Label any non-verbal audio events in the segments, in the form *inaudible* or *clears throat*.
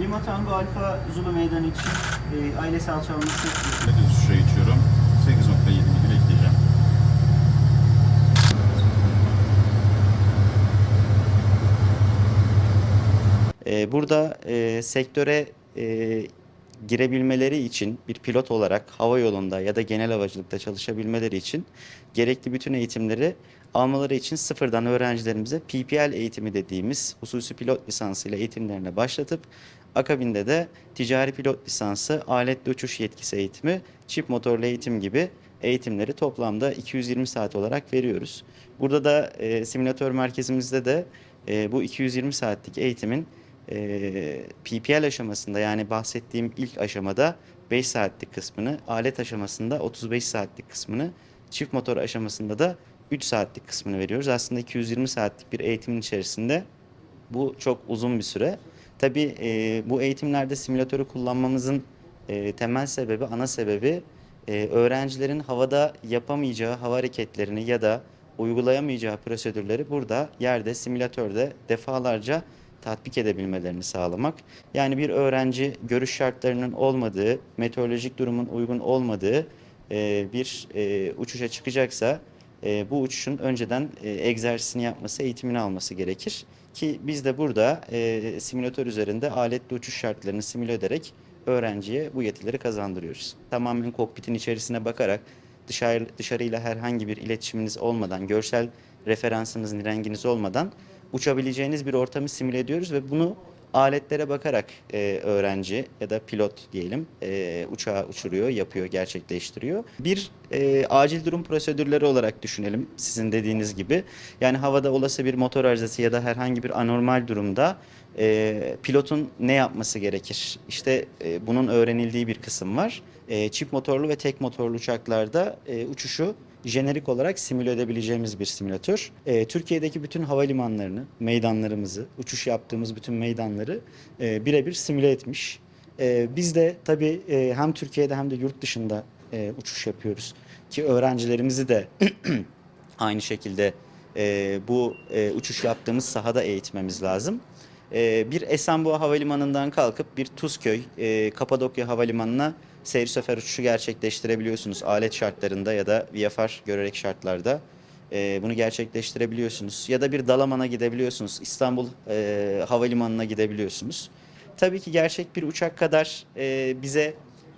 Lima Tango Alfa Zulu Meydan için e, ailesi alçalması Ve düz uçuşa geçiyorum. 8.7 mili bekleyeceğim. Ee, Burada e, sektöre e, girebilmeleri için bir pilot olarak hava yolunda ya da genel havacılıkta çalışabilmeleri için gerekli bütün eğitimleri almaları için sıfırdan öğrencilerimize PPL eğitimi dediğimiz hususi pilot lisansıyla eğitimlerine başlatıp akabinde de ticari pilot lisansı, aletli uçuş yetkisi eğitimi, çift motorlu eğitim gibi eğitimleri toplamda 220 saat olarak veriyoruz. Burada da e, simülatör merkezimizde de e, bu 220 saatlik eğitimin e, PPL aşamasında yani bahsettiğim ilk aşamada 5 saatlik kısmını, alet aşamasında 35 saatlik kısmını, çift motor aşamasında da 3 saatlik kısmını veriyoruz. Aslında 220 saatlik bir eğitimin içerisinde bu çok uzun bir süre. Tabii e, bu eğitimlerde simülatörü kullanmamızın e, temel sebebi, ana sebebi e, öğrencilerin havada yapamayacağı hava hareketlerini ya da uygulayamayacağı prosedürleri burada yerde simülatörde defalarca tatbik edebilmelerini sağlamak. Yani bir öğrenci görüş şartlarının olmadığı, meteorolojik durumun uygun olmadığı e, bir e, uçuşa çıkacaksa e, bu uçuşun önceden e, egzersizini yapması, eğitimini alması gerekir. Ki biz de burada e, simülatör üzerinde aletli uçuş şartlarını simüle ederek öğrenciye bu yetileri kazandırıyoruz. Tamamen kokpitin içerisine bakarak dışarı, dışarıyla herhangi bir iletişiminiz olmadan, görsel referansınızın renginiz olmadan uçabileceğiniz bir ortamı simüle ediyoruz ve bunu aletlere bakarak e, öğrenci ya da pilot diyelim e, uçağı uçuruyor, yapıyor, gerçekleştiriyor. Bir e, acil durum prosedürleri olarak düşünelim sizin dediğiniz gibi. Yani havada olası bir motor arızası ya da herhangi bir anormal durumda e, pilotun ne yapması gerekir? İşte e, bunun öğrenildiği bir kısım var. E, çift motorlu ve tek motorlu uçaklarda e, uçuşu jenerik olarak simüle edebileceğimiz bir simülatör. E, Türkiye'deki bütün havalimanlarını, meydanlarımızı, uçuş yaptığımız bütün meydanları e, birebir simüle etmiş. E, biz de tabii e, hem Türkiye'de hem de yurt dışında e, uçuş yapıyoruz. Ki öğrencilerimizi de *clears throat* aynı şekilde e, bu e, uçuş yaptığımız sahada eğitmemiz lazım. E, bir Esenboğa Havalimanı'ndan kalkıp bir Tuzköy, e, Kapadokya Havalimanı'na seyir sefer uçuşu gerçekleştirebiliyorsunuz. Alet şartlarında ya da VFR görerek şartlarda e, bunu gerçekleştirebiliyorsunuz. Ya da bir Dalaman'a gidebiliyorsunuz. İstanbul e, Havalimanı'na gidebiliyorsunuz. Tabii ki gerçek bir uçak kadar e, bize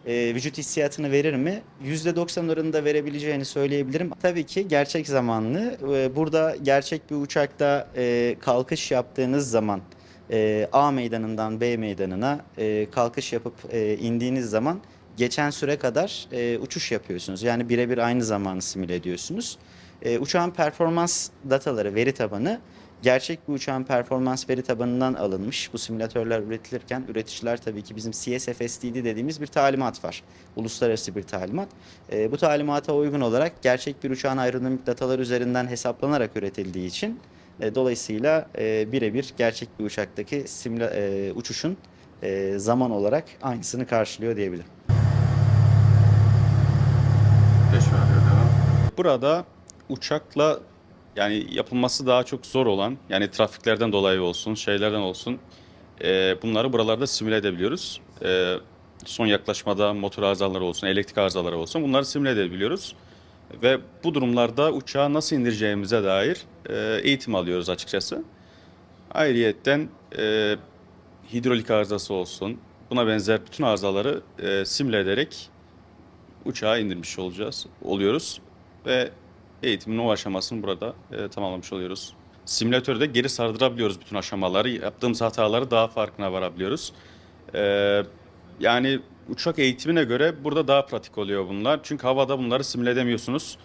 e, vücut hissiyatını verir mi? %90 oranında verebileceğini söyleyebilirim. Tabii ki gerçek zamanlı. E, burada gerçek bir uçakta e, kalkış yaptığınız zaman e, A meydanından B meydanına e, kalkış yapıp e, indiğiniz zaman geçen süre kadar e, uçuş yapıyorsunuz. Yani birebir aynı zamanı simüle ediyorsunuz. E, uçağın performans dataları, veri tabanı gerçek bir uçağın performans veri tabanından alınmış. Bu simülatörler üretilirken üreticiler tabii ki bizim CSFSTD dediğimiz bir talimat var. Uluslararası bir talimat. E, bu talimata uygun olarak gerçek bir uçağın aerodinamik datalar üzerinden hesaplanarak üretildiği için e, dolayısıyla e, birebir gerçek bir uçaktaki simüla, e, uçuşun e, zaman olarak aynısını karşılıyor diyebilirim. Burada uçakla yani yapılması daha çok zor olan yani trafiklerden dolayı olsun şeylerden olsun e, bunları buralarda simüle edebiliyoruz. E, son yaklaşmada motor arızaları olsun, elektrik arızaları olsun bunları simüle edebiliyoruz. Ve bu durumlarda uçağı nasıl indireceğimize dair e, eğitim alıyoruz açıkçası. Ayrıyetten e, hidrolik arızası olsun buna benzer bütün arızaları e, simüle ederek uçağa indirmiş olacağız, oluyoruz ve eğitimin o aşamasını burada e, tamamlamış oluyoruz. Simülatörde geri sardırabiliyoruz bütün aşamaları, yaptığımız hataları daha farkına varabiliyoruz. E, yani uçak eğitimine göre burada daha pratik oluyor bunlar. Çünkü havada bunları simüle edemiyorsunuz.